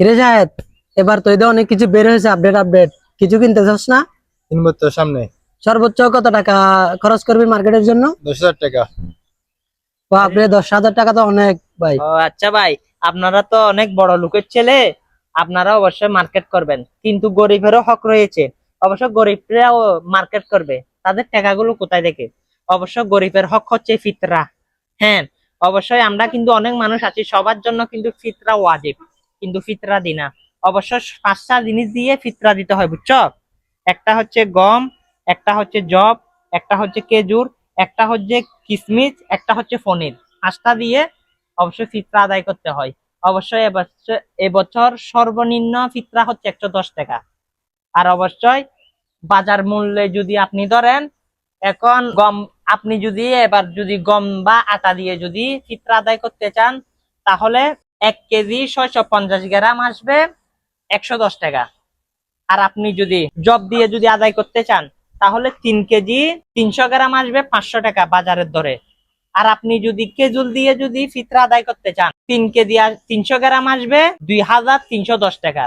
কিরে জাহেদ এবার তো এদের অনেক কিছু বের হয়েছে আপডেট আপডেট কিছু কিনতে চাস না? কিনবো তো সামনে। সর্বোচ্চ কত টাকা খরচ করবি মার্কেটের জন্য? দশ হাজার টাকা। বাপরে দশ হাজার টাকা তো অনেক ভাই। ও আচ্ছা ভাই আপনারা তো অনেক বড় লোকের ছেলে আপনারা অবশ্যই মার্কেট করবেন। কিন্তু গরিবেরও হক রয়েছে। অবশ্য গরিবরাও মার্কেট করবে। তাদের টাকাগুলো কোথায় দেখে? অবশ্য গরিবের হক হচ্ছে ফিতরা। হ্যাঁ অবশ্যই আমরা কিন্তু অনেক মানুষ আছি সবার জন্য কিন্তু ফিতরা ওয়াজিব। কিন্তু ফিতরা দিই না। অবশ্য পাঁচটা জিনিস দিয়ে ফিতরা দিতে হয়, বুঝছ? একটা হচ্ছে গম, একটা হচ্ছে জব একটা হচ্ছে খেজুর, একটা হচ্ছে কিসমিস, একটা হচ্ছে পনির। পাঁচটা দিয়ে অবশ্যই ফিতরা আদায় করতে হয়। অবশ্যই এবছর সর্বনিম্ন ফিতরা হচ্ছে একশো দশ টাকা। আর অবশ্যই বাজার মূল্যে যদি আপনি ধরেন, এখন গম, আপনি যদি এবার যদি গম বা আটা দিয়ে যদি ফিতরা আদায় করতে চান, তাহলে এক কেজি ছয়শো পঞ্চাশ গ্রাম আসবে একশো দশ টাকা। আর আপনি যদি জব দিয়ে যদি আদায় করতে চান, তাহলে তিন কেজি তিনশো গ্রাম আসবে পাঁচশো টাকা বাজারের দরে। আর আপনি যদি কেজুল দিয়ে যদি ফিতরা আদায় করতে চান, তিন কেজি তিনশো গ্রাম আসবে দুই হাজার তিনশো দশ টাকা।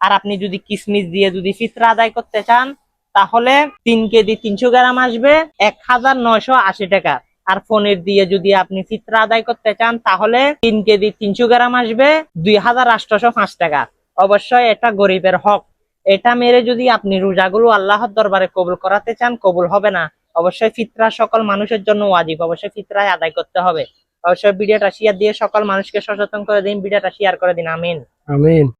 আর আপনি যদি কিসমিস দিয়ে যদি ফিতরা আদায় করতে চান, তাহলে তিন কেজি তিনশো গ্রাম আসবে এক হাজার নয়শো আশি টাকা। আর ফোনের দিয়ে যদি আপনি ফিতরা আদায় করতে চান, তাহলে তিন কেজি তিনশো গ্রাম আসবে দুই হাজার আটশোশো পাঁচ টাকা। অবশ্যই এটা গরিবের হক। এটা মেরে যদি আপনি রোজাগুলো আল্লাহর দরবারে কবুল করাতে চান, কবুল হবে না। অবশ্যই ফিতরা সকল মানুষের জন্য ওয়াজিব। অবশ্যই ফিতরায় আদায় করতে হবে। অবশ্যই ভিডিওটা শেয়ার দিয়ে সকল মানুষকে সচেতন করে দিন, ভিডিওটা শেয়ার করে দিন। আমিন। আমিন।